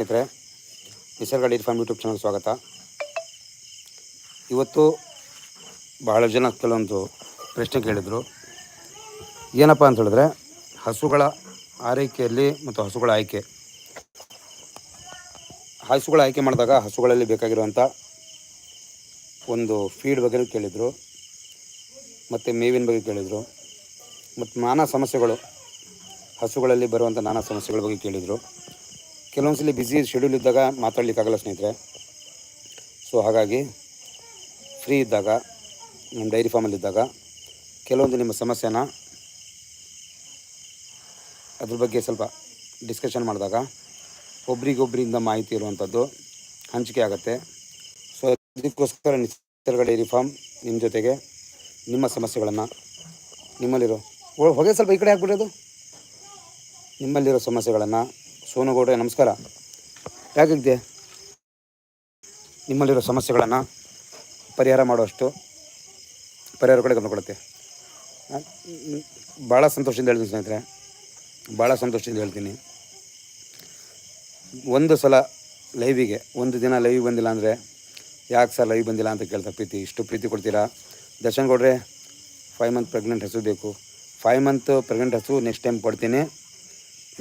ಸ್ನೇಹಿತರೆ, Nisarga dairy farm YouTube channel ಸ್ವಾಗತ. ಇವತ್ತು ಬಹಳ ಜನ ಕೆಲವೊಂದು ಪ್ರಶ್ನೆ ಕೇಳಿದರು. ಏನಪ್ಪ ಅಂತ ಹೇಳಿದ್ರೆ, ಹಸುಗಳ ಆರೈಕೆಯಲ್ಲಿ ಮತ್ತು ಹಸುಗಳ ಆಯ್ಕೆ. ಹಸುಗಳ ಆಯ್ಕೆ ಮಾಡಿದಾಗ ಹಸುಗಳಲ್ಲಿ ಬೇಕಾಗಿರುವಂಥ ಒಂದು ಫೀಡ್ ಬಗ್ಗೆ ಕೇಳಿದರು, ಮತ್ತು ಮೇವಿನ ಬಗ್ಗೆ ಕೇಳಿದರು, ಮತ್ತು ನಾನಾ ಸಮಸ್ಯೆಗಳು, ಹಸುಗಳಲ್ಲಿ ಬರುವಂಥ ನಾನಾ ಸಮಸ್ಯೆಗಳ ಬಗ್ಗೆ ಕೇಳಿದರು. ಕೆಲವೊಂದ್ಸಲಿ ಬ್ಯುಸಿ ಶೆಡ್ಯೂಲ್ ಇದ್ದಾಗ ಮಾತಾಡ್ಲಿಕ್ಕಾಗಲ್ಲ ಸ್ನೇಹಿತರೆ. ಸೊ ಹಾಗಾಗಿ ಫ್ರೀ ಇದ್ದಾಗ, ನಮ್ಮ ಡೈರಿ ಫಾರ್ಮಲ್ಲಿದ್ದಾಗ ಕೆಲವೊಂದು ನಿಮ್ಮ ಸಮಸ್ಯೆನ ಅದ್ರ ಬಗ್ಗೆ ಸ್ವಲ್ಪ ಡಿಸ್ಕಷನ್ ಮಾಡಿದಾಗ ಒಬ್ರಿಗೊಬ್ಬರಿಂದ ಮಾಹಿತಿ ಇರುವಂಥದ್ದು ಹಂಚಿಕೆ ಆಗುತ್ತೆ. ಸೊ ಅದಕ್ಕೋಸ್ಕರ ನಿಸರ್ಗ ಡೈರಿ ಫಾರ್ಮ್ ನಿಮ್ಮ ಜೊತೆಗೆ ನಿಮ್ಮ ಸಮಸ್ಯೆಗಳನ್ನು ನಿಮ್ಮಲ್ಲಿರೋ ಹೊಗೆ ಸ್ವಲ್ಪ ಈ ಕಡೆ ಹಾಕ್ಬಿಡೋದು ನಿಮ್ಮಲ್ಲಿರೋ ಸಮಸ್ಯೆಗಳನ್ನು ಸೋನುಗೌಡ್ರೆ, ನಮಸ್ಕಾರ. ಯಾಕಿದ್ದೆ ನಿಮ್ಮಲ್ಲಿರೋ ಸಮಸ್ಯೆಗಳನ್ನು ಪರಿಹಾರ ಮಾಡುವಷ್ಟು ಪರಿಹಾರ ಕಡೆ ಗಮನ ಕೊಡುತ್ತೆ. ಭಾಳ ಸಂತೋಷದಿಂದ ಹೇಳ್ತೀನಿ ಸ್ನೇಹಿತರೆ. ಭಾಳ ಸಂತೋಷದಿಂದ ಹೇಳ್ತೀನಿ. ಒಂದು ಸಲ ಲೈವಿಗೆ, ಒಂದು ದಿನ ಲೈವ್ ಬಂದಿಲ್ಲ ಅಂದರೆ ಯಾಕೆ ಸರ್ ಲೈವ್ ಬಂದಿಲ್ಲ ಅಂತ ಕೇಳ್ತಾ ಪ್ರೀತಿ, ಇಷ್ಟು ಪ್ರೀತಿ ಕೊಡ್ತೀರಾ? ದರ್ಶನ್ ಕೊಡ್ರೆ ಫೈವ್ ಮಂತ್ ಪ್ರೆಗ್ನೆಂಟ್ ಹಸು ಬೇಕು. ಫೈವ್ ಮಂತ್ ಪ್ರೆಗ್ನೆಂಟ್ ಹಸು ನೆಕ್ಸ್ಟ್ ಟೈಮ್ ಕೊಡ್ತೀನಿ.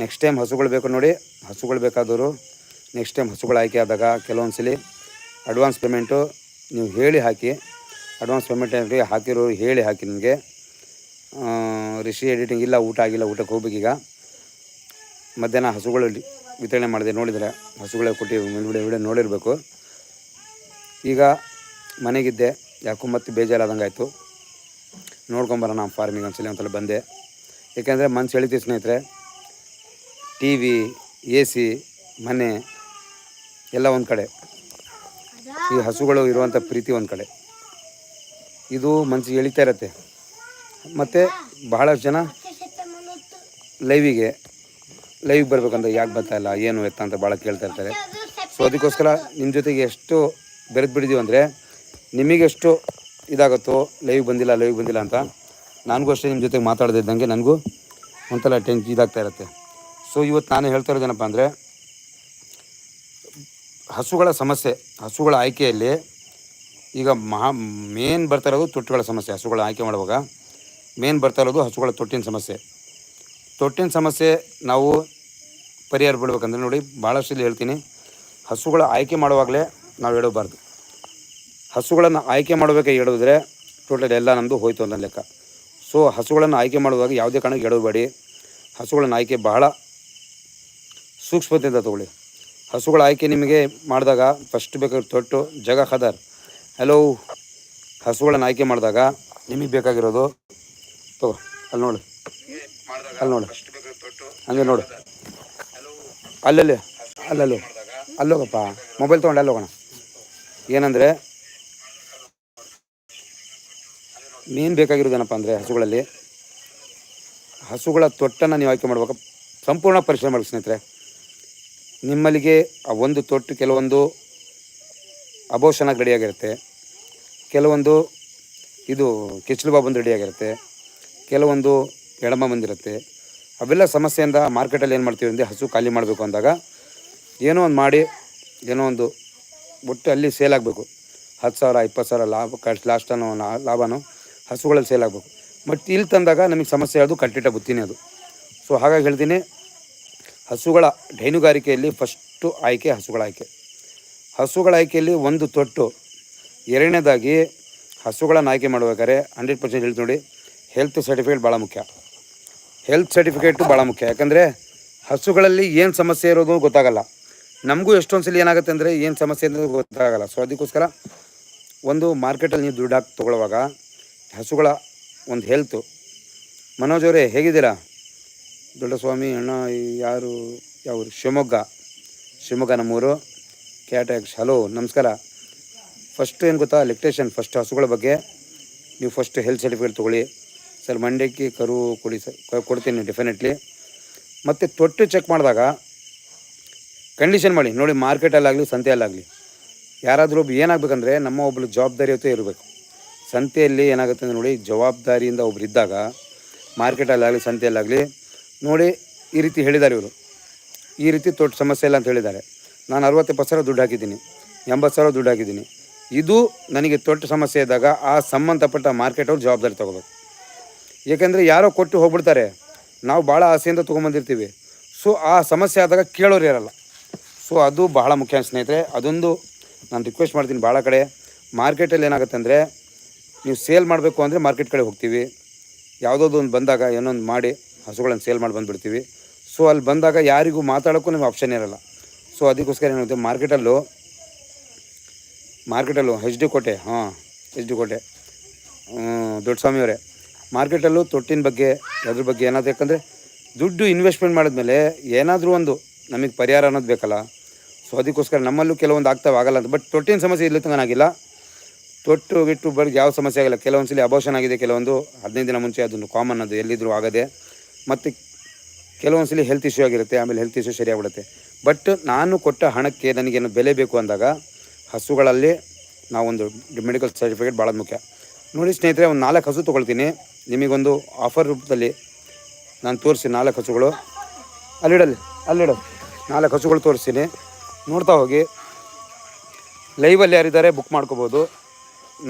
ನೆಕ್ಸ್ಟ್ ಟೈಮ್ ಹಸುಗಳು ಬೇಕು ನೋಡಿ, ಹಸುಗಳು ಬೇಕಾದವರು ನೆಕ್ಸ್ಟ್ ಟೈಮ್ ಹಸುಗಳು ಆಯ್ಕೆ ಆದಾಗ ಕೆಲವೊಂದು ಸಲ ಅಡ್ವಾನ್ಸ್ ಪೇಮೆಂಟು ನೀವು ಹೇಳಿ ಹಾಕಿ ಅಡ್ವಾನ್ಸ್ ಪೇಮೆಂಟ್ ಏನ್ರಿ ಹಾಕಿರೋರು ಹೇಳಿ ಹಾಕಿ ನಿಮಗೆ ರಿಷಿ ಎಡಿಟಿಂಗ್ ಇಲ್ಲ, ಊಟ ಆಗಿಲ್ಲ, ಊಟಕ್ಕೆ ಹೋಗ್ಬೇಕೀಗ ಮಧ್ಯಾಹ್ನ ಹಸುಗಳು ವಿತರಣೆ ಮಾಡಿದೆ ನೋಡಿದರೆ, ಹಸುಗಳೇ ಕೊಟ್ಟು ಮೇಲ್ಗಡೆ ವಿಡಿಯೋ ನೋಡಿರಬೇಕು. ಈಗ ಮನೆಗಿದ್ದೆ, ಯಾಕೋ ಮತ್ತೆ ಬೇಜಾರಾದಂಗೆ ಆಯಿತು ನೋಡ್ಕೊಂಬರೋಣ ಫಾರ್ಮಿಗೆ ಒಂದ್ಸಲ ಒಂದ್ಸಲ ಬಂದೆ. ಏಕೆಂದರೆ ಮನ್ಸು ಎಳಿತೀವಿ ಸ್ನೇಹಿತರೆ ಟಿ ವಿ, ಎ ಸಿ, ಮನೆ ಎಲ್ಲ ಒಂದು ಕಡೆ. ಈ ಹಸುಗಳು ಇರುವಂಥ ಪ್ರೀತಿ ಒಂದು ಕಡೆ. ಇದು ಮನಸ್ಸಿಗೆ ಎಳಿತಾ ಇರತ್ತೆ. ಮತ್ತು ಬಹಳಷ್ಟು ಜನ ಲೈವಿಗೆ ಲೈವ್ ಬರಬೇಕಂತ ಯಾಕೆ ಬರ್ತಾ ಇಲ್ಲ, ಏನು ಎತ್ತ ಅಂತ ಭಾಳ ಕೇಳ್ತಾ ಇರ್ತಾರೆ. ಸೊ ಅದಕ್ಕೋಸ್ಕರ ನಿಮ್ಮ ಜೊತೆಗೆ ಎಷ್ಟು ಬೆರೆದು ಬಿಡಿದೀವಿ ಅಂದರೆ ನಿಮಗೆಷ್ಟು ಇದಾಗುತ್ತೋ ಲೈವ್ ಬಂದಿಲ್ಲ ಲೈವ್ ಬಂದಿಲ್ಲ ಅಂತ, ನನಗೂ ಅಷ್ಟೇ ನಿಮ್ಮ ಜೊತೆಗೆ ಮಾತಾಡದಿದ್ದಂಗೆ ನನಗೂ ಒಂಥರ ಟೆನ್ ಇದಾಗ್ತಾ ಇರುತ್ತೆ. ಸೊ ಇವತ್ತು ನಾನು ಹೇಳ್ತಾ ಇರೋದೇನಪ್ಪ ಅಂದರೆ, ಹಸುಗಳ ಸಮಸ್ಯೆ, ಹಸುಗಳ ಆಯ್ಕೆಯಲ್ಲಿ ಈಗ ಮಹಾ ಮೇನ್ ಬರ್ತಾ ಇರೋದು ತೊಟ್ಟುಗಳ ಸಮಸ್ಯೆ, ಹಸುಗಳ ಆಯ್ಕೆ ಮಾಡುವಾಗ. ಮೇನ್ ಬರ್ತಾ ಇರೋದು ಹಸುಗಳ ತೊಟ್ಟಿನ ಸಮಸ್ಯೆ. ತೊಟ್ಟಿನ ಸಮಸ್ಯೆ ನಾವು ಪರಿಹಾರ ಬಿಡ್ಬೇಕಂದ್ರೆ ನೋಡಿ ಭಾಳಷ್ಟು ಹೇಳ್ತೀನಿ. ಹಸುಗಳ ಆಯ್ಕೆ ಮಾಡುವಾಗಲೇ ನಾವು ಹೇಳಬಾರ್ದು. ಹಸುಗಳನ್ನು ಆಯ್ಕೆ ಮಾಡಬೇಕಾಗಿ ಇಡೋದ್ರೆ ಟೋಟಲ್ ಎಲ್ಲ ನಮ್ಮದು ಹೋಯ್ತು ಅನ್ನೋ ಲೆಕ್ಕ. ಸೊ ಹಸುಗಳನ್ನು ಆಯ್ಕೆ ಮಾಡುವಾಗ ಯಾವುದೇ ಕಾರಣಕ್ಕೆ ಎಡಬೇಡಿ ಹಸುಗಳನ್ನು ಆಯ್ಕೆ ಬಹಳ ಸೂಕ್ಷ್ಮತೆಯಿಂದ ತಗೊಳ್ಳಿ. ಹಸುಗಳ ಆಯ್ಕೆ ನಿಮಗೆ ಮಾಡಿದಾಗ ಫಸ್ಟ್ ಬೇಕಾಗಿರೋ ತೊಟ್ಟು ಜಗ ಖದರ್. ಹಲೋ ಹಸುಗಳನ್ನು ಆಯ್ಕೆ ಮಾಡಿದಾಗ ನಿಮಗೆ ಬೇಕಾಗಿರೋದು ತಗೋ, ಅಲ್ಲಿ ನೋಡಿ. ಅಲ್ಲಿ ನೋಡಿ. ಹಂಗೆ ನೋಡು. ಅಲ್ಲಲ್ಲಿ, ಅಲ್ಲಲ್ಲೋ. ಅಲ್ಲೋಗಪ್ಪ ಮೊಬೈಲ್ ತೊಗೊಂಡು ಅಲ್ಲಿ ಹೋಗೋಣ. ಏನಂದರೆ, ಮೇನ್ ಬೇಕಾಗಿರೋದೇನಪ್ಪ ಅಂದರೆ ಹಸುಗಳಲ್ಲಿ ಹಸುಗಳ ತೊಟ್ಟನ್ನು ನೀವು ಆಯ್ಕೆ ಮಾಡ್ಬೇಕು. ಸಂಪೂರ್ಣ ಪರಿಶ್ರಮ ಮಾಡಿ ಸ್ನೇಹಿತರೆ. ನಿಮ್ಮಲ್ಲಿಗೆ ಆ ಒಂದು ತೊಟ್ಟು ಕೆಲವೊಂದು ಅಬೋಷನಾಗಿ ರೆಡಿಯಾಗಿರುತ್ತೆ. ಕೆಲವೊಂದು ಇದು ಕೆಚ್ಲು ಬಾಬಂದು ರೆಡಿಯಾಗಿರುತ್ತೆ. ಕೆಲವೊಂದು ಎಡಮ ಬಂದಿರುತ್ತೆ ಅವೆಲ್ಲ ಸಮಸ್ಯೆಯಿಂದ ಮಾರ್ಕೆಟಲ್ಲಿ ಏನು ಮಾಡ್ತೀವಿ ಅಂದರೆ ಹಸು ಖಾಲಿ ಮಾಡಬೇಕು ಅಂದಾಗ ಏನೋ ಒಂದು ಮಾಡಿ, ಏನೋ ಒಂದು ಒಟ್ಟು ಅಲ್ಲಿ ಸೇಲ್ ಆಗಬೇಕು. ಹತ್ತು ಸಾವಿರ, ಇಪ್ಪತ್ತು ಸಾವಿರ ಲಾಭ, ಕಟ್ ಲಾಸ್ಟನ್ನು ಲಾಭನೂ ಹಸುಗಳಲ್ಲಿ ಸೇಲ್ ಆಗಬೇಕು. ಬಟ್ ಇಲ್ಲಿ ತಂದಾಗ ನಮಗೆ ಸಮಸ್ಯೆ ಅದು ಕಟ್ಟಿಟ್ಟ ಬುತ್ತಿನೇ ಅದು. ಸೊ ಹಾಗಾಗಿ ಹೇಳ್ತೀನಿ ಹಸುಗಳ ಹೈನುಗಾರಿಕೆಯಲ್ಲಿ ಫಸ್ಟು ಆಯ್ಕೆ ಹಸುಗಳ ಆಯ್ಕೆ. ಹಸುಗಳ ಆಯ್ಕೆಯಲ್ಲಿ ಒಂದು ತೊಟ್ಟು. ಎರಡನೇದಾಗಿ ಹಸುಗಳನ್ನು ಆಯ್ಕೆ ಮಾಡ್ಬೇಕಾದ್ರೆ ಹಂಡ್ರೆಡ್ ಪರ್ಸೆಂಟ್ ಹೇಳ್ತು ನೋಡಿ ಹೆಲ್ತ್ ಸರ್ಟಿಫಿಕೇಟ್ ಭಾಳ ಮುಖ್ಯ. ಹೆಲ್ತ್ ಸರ್ಟಿಫಿಕೇಟು ಭಾಳ ಮುಖ್ಯ. ಯಾಕಂದರೆ ಹಸುಗಳಲ್ಲಿ ಏನು ಸಮಸ್ಯೆ ಇರೋದು ಗೊತ್ತಾಗಲ್ಲ. ನಮಗೂ ಎಷ್ಟೊಂದು ಸಲ ಏನಾಗುತ್ತೆ ಅಂದರೆ ಏನು ಸಮಸ್ಯೆ ಅನ್ನೋದು ಗೊತ್ತಾಗಲ್ಲ. ಸೊ ಅದಕ್ಕೋಸ್ಕರ ಒಂದು ಮಾರ್ಕೆಟಲ್ಲಿ ನೀವು ದುಡ್ಡು ಹಾಕಿ ತೊಗೊಳ್ಳುವಾಗ ಹಸುಗಳ ಒಂದು ಹೆಲ್ತು ಮನೋಜ್ ಅವರೇ, ಹೇಗಿದ್ದೀರಾ? ದೊಡ್ಡಸ್ವಾಮಿ ಅಣ್ಣ ಯಾರು ಯಾವ? ಶಿವಮೊಗ್ಗ. ಶಿವಮೊಗ್ಗ ನಮ್ಮೂರು. ಕ್ಯಾಟ್ಯಾಕ್ಸ್ ಹಲೋ, ನಮಸ್ಕಾರ. ಫಸ್ಟ್ ಏನು ಗೊತ್ತಾ? ಲೆಕ್ಟೇಷನ್ ಫಸ್ಟ್ ಹಸುಗಳ ಬಗ್ಗೆ. ನೀವು ಫಸ್ಟ್ ಹೆಲ್ತ್ ಸರ್ಟಿಫಿಕೇಟ್ ತೊಗೊಳ್ಳಿ. ಸರ್ ಮಂಡ್ಯಕ್ಕೆ ಕರು ಕೊಡಿ ಸರ್ ಕೊಡ್ತೀನಿ ಡೆಫಿನೆಟ್ಲಿ ಮತ್ತು ತೊಟ್ಟು ಚೆಕ್ ಮಾಡಿದಾಗ ಕಂಡೀಷನ್ ಮಾಡಿ. ನೋಡಿ ಮಾರ್ಕೆಟಲ್ಲಾಗಲಿ ಸಂತೆಯಲ್ಲಾಗಲಿ ಯಾರಾದರೂ ಒಬ್ಬ ಏನಾಗಬೇಕಂದ್ರೆ, ನಮ್ಮ ಒಬ್ಬಳು ಜವಾಬ್ದಾರಿಯತೆ ಇರಬೇಕು. ಸಂತೆಯಲ್ಲಿ ಏನಾಗುತ್ತೆ ಅಂದರೆ ನೋಡಿ, ಜವಾಬ್ದಾರಿಯಿಂದ ಒಬ್ರು ಇದ್ದಾಗ ಮಾರ್ಕೆಟಲ್ಲಾಗಲಿ ಸಂತೆಯಲ್ಲಾಗಲಿ ನೋಡಿ ಈ ರೀತಿ ಹೇಳಿದ್ದಾರೆ ಇವರು. ಈ ರೀತಿ ದೊಡ್ಡ ಸಮಸ್ಯೆ ಇಲ್ಲ ಅಂತ ಹೇಳಿದ್ದಾರೆ. ನಾನು ಅರವತ್ತೆಪ್ಪತ್ತು ಸಾವಿರ ದುಡ್ಡು ಹಾಕಿದ್ದೀನಿ. ಎಂಬತ್ತು ಸಾವಿರ ದುಡ್ಡು ಹಾಕಿದ್ದೀನಿ. ಇದು ನನಗೆ ದೊಡ್ಡ ಸಮಸ್ಯೆ ಇದ್ದಾಗ ಆ ಸಂಬಂಧಪಟ್ಟ ಮಾರ್ಕೆಟ್ ಅವ್ರು ಜವಾಬ್ದಾರಿ ತೊಗೋಬೇಕು. ಏಕೆಂದರೆ ಯಾರೋ ಕೊಟ್ಟು ಹೋಗ್ಬಿಡ್ತಾರೆ. ನಾವು ಭಾಳ ಆಸೆಯಿಂದ ತೊಗೊಂಬಂದಿರ್ತೀವಿ. ಸೊ ಆ ಸಮಸ್ಯೆ ಆದಾಗ ಕೇಳೋರು ಇರಲ್ಲ ಸೊ ಅದು ಬಹಳ ಮುಖ್ಯ ಸ್ನೇಹಿತರೆ. ಅದೊಂದು ನಾನು ರಿಕ್ವೆಸ್ಟ್ ಮಾಡ್ತೀನಿ ಭಾಳ ಕಡೆ. ಮಾರ್ಕೆಟಲ್ಲಿ ಏನಾಗುತ್ತೆ ಅಂದರೆ, ನೀವು ಸೇಲ್ ಮಾಡಬೇಕು ಅಂದರೆ ಮಾರ್ಕೆಟ್ ಕಡೆ ಹೋಗ್ತೀವಿ. ಯಾವುದೋ ಒಂದು ಬಂದಾಗ ಏನೊಂದು ಮಾಡಿ. ಹಸುಗಳನ್ನು ಸೇಲ್ ಮಾಡಿ ಬಂದುಬಿಡ್ತೀವಿ. ಸೊ ಅಲ್ಲಿ ಬಂದಾಗ ಯಾರಿಗೂ ಮಾತಾಡೋಕ್ಕೂ ನಿಮ್ಗೆ ಆಪ್ಷನ್ ಇರಲ್ಲ. ಸೊ ಅದಕ್ಕೋಸ್ಕರ ಏನಾಗುತ್ತೆ, ಮಾರ್ಕೆಟಲ್ಲೂ ಮಾರ್ಕೆಟಲ್ಲೂ ಹೆಚ್ ಡಿ ಕೋಟೆ, ಹಾಂ ಹೆಚ್ ಡಿ ಕೋಟೆ ದೊಡ್ಡ ಸ್ವಾಮಿಯವರೇ ಮಾರ್ಕೆಟಲ್ಲೂ ತೊಟ್ಟಿನ ಬಗ್ಗೆ, ಅದ್ರ ಬಗ್ಗೆ ಏನಾದರೂ, ಯಾಕಂದರೆ ದುಡ್ಡು ಇನ್ವೆಸ್ಟ್ಮೆಂಟ್ ಮಾಡಿದ್ಮೇಲೆ ಏನಾದರೂ ಒಂದು ನಮಗೆ ಪರಿಹಾರ ಅನ್ನೋದು ಬೇಕಲ್ಲ. ಸೊ ಅದಕ್ಕೋಸ್ಕರ ನಮ್ಮಲ್ಲೂ ಕೆಲವೊಂದು ಆಗ್ತಾವೆ, ಆಗಲ್ಲ ಅಂತ. ಬಟ್ ತೊಟ್ಟಿನ ಸಮಸ್ಯೆ ಇಲ್ಲಿ ತನಗಿಲ್ಲ ತೊಟ್ಟು, ಗಿಟ್ಟು ಬಡ್ಗೆ ಯಾವ ಸಮಸ್ಯೆ ಆಗಿಲ್ಲ. ಕೆಲವೊಂದು ಸಲ ಅಬೋಷನ್ ಆಗಿದೆ, ಕೆಲವೊಂದು ಹದಿನೈದು ದಿನ ಮುಂಚೆ, ಅದೊಂದು ಕಾಮನ್ ಅದು ಎಲ್ಲಿದ್ದರೂ ಆಗದೆ. ಮತ್ತು ಕೆಲವೊಂದು ಸಲ ಹೆಲ್ತ್ ಇಶ್ಯೂ ಆಗಿರುತ್ತೆ, ಆಮೇಲೆ ಹೆಲ್ತ್ ಇಶ್ಯೂ ಸರಿಯಾಗ್ಬಿಡುತ್ತೆ. ಬಟ್ ನಾನು ಕೊಟ್ಟ ಹಣಕ್ಕೆ ನನಗೇನು ಬೆಲೆ ಬೇಕು ಅಂದಾಗ ಹಸುಗಳಲ್ಲಿ ನಾವೊಂದು ಮೆಡಿಕಲ್ ಸರ್ಟಿಫಿಕೇಟ್ ಭಾಳ ಮುಖ್ಯ. ನೋಡಿ ಸ್ನೇಹಿತರೆ, ಒಂದು ನಾಲ್ಕು ಹಸು ತೊಗೊಳ್ತೀನಿ. ನಿಮಗೊಂದು ಆಫರ್ ರೂಪದಲ್ಲಿ ನಾನು ತೋರಿಸಿ ನಾಲ್ಕು ಹಸುಗಳು. ಅಲ್ಲಿಡಲ್ಲಿ ಅಲ್ಲಿಡ. ನಾಲ್ಕು ಹಸುಗಳು ತೋರಿಸ್ತೀನಿ. ನೋಡ್ತಾ ಹೋಗಿ. ಲೈವಲ್ಲಿ ಯಾರಿದ್ದಾರೆ ಬುಕ್ ಮಾಡ್ಕೋಬೋದು.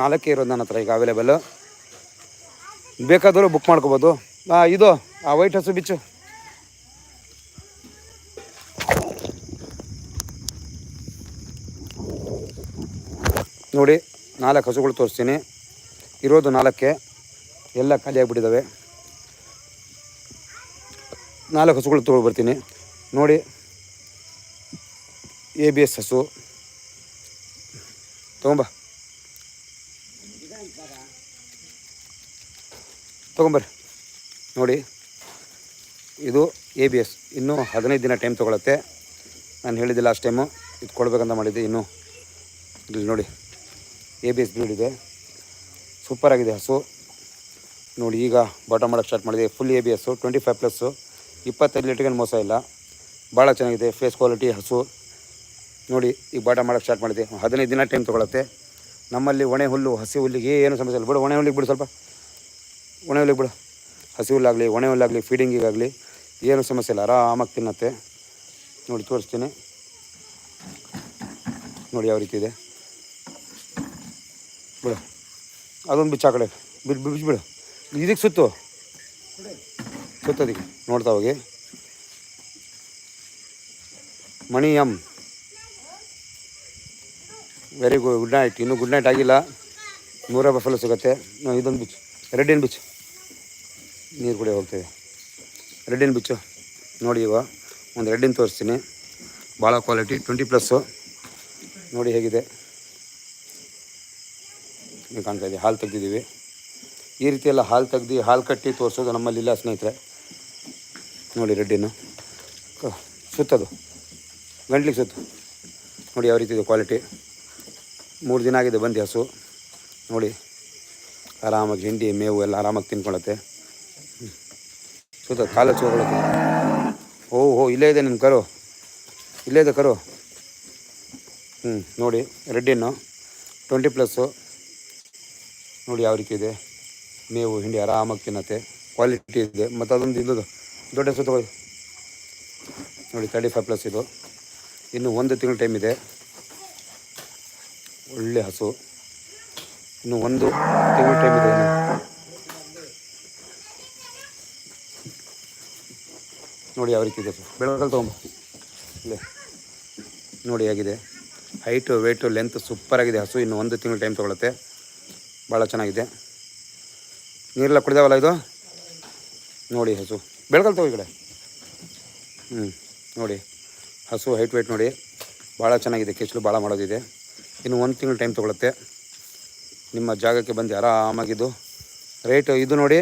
ನಾಲ್ಕೇ ಇರೋದು ನನ್ನ ಹತ್ರ ಈಗ ಅವೈಲೇಬಲ್ ಬೇಕಾದರೂ ಬುಕ್ ಮಾಡ್ಕೋಬೋದು. ಇದು. ಆ, ವೈಟ್ ಹಸು ಬಿಚ್ಚು. ನೋಡಿ, ನಾಲ್ಕು ಹಸುಗಳು ತೋರಿಸ್ತೀನಿ. ಇರೋದು ನಾಲ್ಕೆ, ಎಲ್ಲ ಖಾಲಿ ಆಗಿಬಿಟ್ಟಿದ್ದಾವೆ ನಾಲ್ಕು ಹಸುಗಳು ತೊಗೊಂಡು ಬರ್ತೀನಿ. ನೋಡಿ ಎ ಬಿ ಎಸ್ ಹಸು. ತೊಗೊಂಬ. ತೊಗೊಂಬರ್ರಿ. ನೋಡಿ ಇದು ಎ ಬಿ ಎಸ್ ಇನ್ನೂ ಹದಿನೈದು ದಿನ ಟೈಮ್ ತೊಗೊಳತ್ತೆ. ನಾನು ಹೇಳಿದ್ದೆ ಲಾಸ್ಟ್ ಟೈಮು ಇದು ಕೊಡಬೇಕಂತ ಮಾಡಿದ್ದೆ. ಇನ್ನೂ ಇಲ್ಲಿ ನೋಡಿ ಎ ಬಿ ಎಸ್ ಬ್ರೀಡ್ ಇದೆ ಸೂಪರ್ ಆಗಿದೆ ಹಸು. ನೋಡಿ, ಈಗ ಬಾಟಮ್ ಮಾಡೋಕ್ಕೆ ಸ್ಟಾರ್ಟ್ ಮಾಡಿದೆ. Full A B S twenty five plus ಇಪ್ಪತ್ತೈದು ಲೀಟ್ರಿಗೆ ಮೋಸ ಇಲ್ಲ. ಭಾಳ ಚೆನ್ನಾಗಿದೆ ಫೇಸ್ ಕ್ವಾಲಿಟಿ ಹಸು. ನೋಡಿ, ಈಗ ಬಾಟ ಮಾಡೋಕ್ಕೆ ಸ್ಟಾರ್ಟ್ ಮಾಡಿದೆ. ಹದಿನೈದು ದಿನ ಟೈಮ್ ತೊಗೊಳತ್ತೆ. ನಮ್ಮಲ್ಲಿ ಒಣೆ ಹುಲ್ಲು, ಹಸಿ ಹುಲ್ಲಿಗೆ ಏನು ಸಮಸ್ಯೆ ಇಲ್ಲ. ಬಿಡು, ಒಣೆ ಹುಲ್ಲಿಗೆ ಬಿಡು ಸ್ವಲ್ಪ. ಒಣೆ ಹುಲ್ಲಿಗೆ ಬಿಡು. ಹಸಿ ಹುಲ್ಲಾಗಲಿ, ಒಣೆ ಹುಲ್ಲಾಗಲಿ ಫೀಡಿಂಗಿಗಾಗಲಿ ಏನು ಸಮಸ್ಯೆ ಇಲ್ಲ, ಆರಾಮಾಗಿ ತಿನ್ನತ್ತೆ. ನೋಡಿ, ತೋರಿಸ್ತೀನಿ. ನೋಡಿ ಯಾವ ರೀತಿ ಇದೆ. ಬಿಡು. ಅದೊಂದು ಬಿಚ್ಚ ಆ ಕಡೆ. ಬಿಡು ಬಿಚ್ಚು ಬಿಡು. ಇದಕ್ಕೆ ಸುತ್ತು. ಸುತ್ತೋದಕ್ಕೆ ನೋಡ್ತಾ ಹೋಗಿ. ಮಣಿ ಎಂ ವೆರಿ ಗುಡ್ ಗುಡ್ ನೈಟ್ ಇನ್ನೂ ಗುಡ್ ನೈಟ್ ಆಗಿಲ್ಲ. ನೂರ ಬಫಲ ಸಿಗುತ್ತೆ. ಇದೊಂದು ಇದೊಂದು ಬಿಚ್ಚು. ಏನು ಬಿಚ್ಚು? ನೀರು ಕುಡಿಯೋ ಹೋಗ್ತೇವೆ ರೆಡ್ಡಿನ ಬಿಚ್ಚು. ನೋಡಿ ಇವ, ಒಂದು ರೆಡ್ಡಿನ ತೋರಿಸ್ತೀನಿ. ಭಾಳ ಕ್ವಾಲಿಟಿ ಟ್ವೆಂಟಿ ಪ್ಲಸ್ಸು ನೋಡಿ ಹೇಗಿದೆ. ನೀವು ಕಾಣ್ತಾ ಇದೆ, ಹಾಲು ತೆಗ್ದಿದ್ದೀವಿ. ಈ ರೀತಿ ಎಲ್ಲ ಹಾಲು ತೆಗ್ದು ಹಾಲು ಕಟ್ಟಿ ತೋರಿಸೋದು ನಮ್ಮಲ್ಲಿಲ್ಲ ಸ್ನೇಹಿತರೆ. ನೋಡಿ ರೆಡ್ಡಿನ. ಸುತ್ತದು. ಗಂಟ್ಲಿಗೆ ಸುತ್ತು. ನೋಡಿ ಯಾವ ರೀತಿ ಇದೆ ಕ್ವಾಲಿಟಿ ಮೂರು ದಿನ ಆಗಿದೆ ಬಂದು ಹಸು. ನೋಡಿ, ಆರಾಮಾಗಿ ಹಿಂಡಿ, ಮೇವು ಎಲ್ಲ ಆರಾಮಾಗಿ ತಿನ್ಕೊಳತ್ತೆ. ಸುತ್ತ ಕಾಲ ಹಚ್ಕೊಳತ್ತೆ ಓ ಹೋ ಇಲ್ಲೇ ಇದೆ ನಿಮ್ಮ ಕರು. ಇಲ್ಲೇ ಇದೆ ಕರು. ಹ್ಞೂ ನೋಡಿ ರೆಡ್ಡಿನ್ನು ಟ್ವೆಂಟಿ ಪ್ಲಸ್ಸು ನೋಡಿ ಯಾವ ರೀತಿ ಇದೆ. ಮೇವು, ಹಿಂಡಿ, ಆರಾಮಾಗಿ ತಿನ್ನತ್ತೆ. ಕ್ವಾಲಿಟಿ ಇದೆ. ಮತ್ತು ಅದೊಂದು ಇಲ್ಲದು ದೊಡ್ಡ ತಗೊಳ್ಳಿ. ನೋಡಿ ತರ್ಟಿ ಫೈವ್ ಪ್ಲಸ್ ಇದು. ಇನ್ನು ಒಂದು ತಿಂಗಳ ಟೈಮ್ ಇದೆ. ಒಳ್ಳೆ ಹಸು. ಇನ್ನು ಒಂದು ತಿಂಗಳ ಟೈಮ್ ಇದೆ ನೋಡಿ ಯಾವ ರೀತಿ ಇದೆ. ಹಸು ಬೆಳಗಲ್ಲಿ ತೊಗೊಂಬ ನೋಡಿ ಹೇಗಿದೆ. ಹೈಟು ವೆಯ್ಟು ಲೆಂತ್ ಸೂಪರಾಗಿದೆ ಹಸು. ಇನ್ನು ಒಂದು ತಿಂಗಳು ಟೈಮ್ ತೊಗೊಳುತ್ತೆ. ಭಾಳ ಚೆನ್ನಾಗಿದೆ. ನೀರೆಲ್ಲ ಕುಡಿದಾವಲ್ಲ ಇದು? ನೋಡಿ ಹಸು. ಬೆಳಕಲ್ಲಿ ತಗೋ ಈ ಕಡೆ. ನೋಡಿ. ಹಸು ಹೈಟ್ ವೆಯ್ಟ್ ನೋಡಿ. ಭಾಳ ಚೆನ್ನಾಗಿದೆ. ಕೆಚ್ಚಲು ಭಾಳ ಮಾಡೋದಿದೆ. ಇನ್ನು ಒಂದು ತಿಂಗಳು ಟೈಮ್ ತೊಗೊಳುತ್ತೆ. ನಿಮ್ಮ ಜಾಗಕ್ಕೆ ಬಂದು ಆರಾಮಾಗಿದ್ದು. ರೇಟ್ ಇದು ನೋಡಿ.